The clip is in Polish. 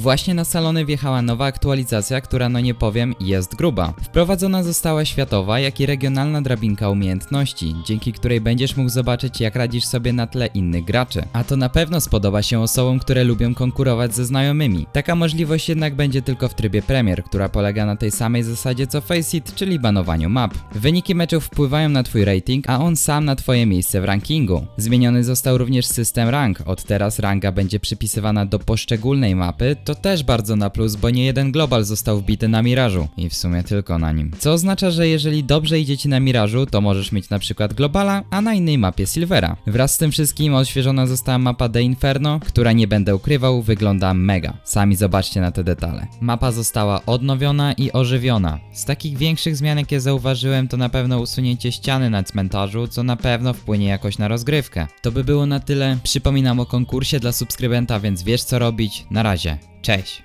Właśnie na salony wjechała nowa aktualizacja, która no nie powiem, jest gruba. Wprowadzona została światowa, jak i regionalna drabinka umiejętności, dzięki której będziesz mógł zobaczyć jak radzisz sobie na tle innych graczy. A to na pewno spodoba się osobom, które lubią konkurować ze znajomymi. Taka możliwość jednak będzie tylko w trybie Premier, która polega na tej samej zasadzie co Faceit, czyli banowaniu map. Wyniki meczów wpływają na twój rating, a on sam na twoje miejsce w rankingu. Zmieniony został również system rank. Od teraz ranga będzie przypisywana do poszczególnej mapy, to też bardzo na plus, bo nie jeden global został wbity na Mirażu i w sumie tylko na nim. Co oznacza, że jeżeli dobrze idzie ci na Mirażu, to możesz mieć na przykład globala, a na innej mapie Silvera. Wraz z tym wszystkim odświeżona została mapa The Inferno, która nie będę ukrywał, wygląda mega. Sami zobaczcie na te detale. Mapa została odnowiona i ożywiona. Z takich większych zmian, jakie zauważyłem, to na pewno usunięcie ściany na cmentarzu, co na pewno wpłynie jakoś na rozgrywkę. To by było na tyle. Przypominam o konkursie dla subskrybenta, więc wiesz co robić. Na razie. Cześć!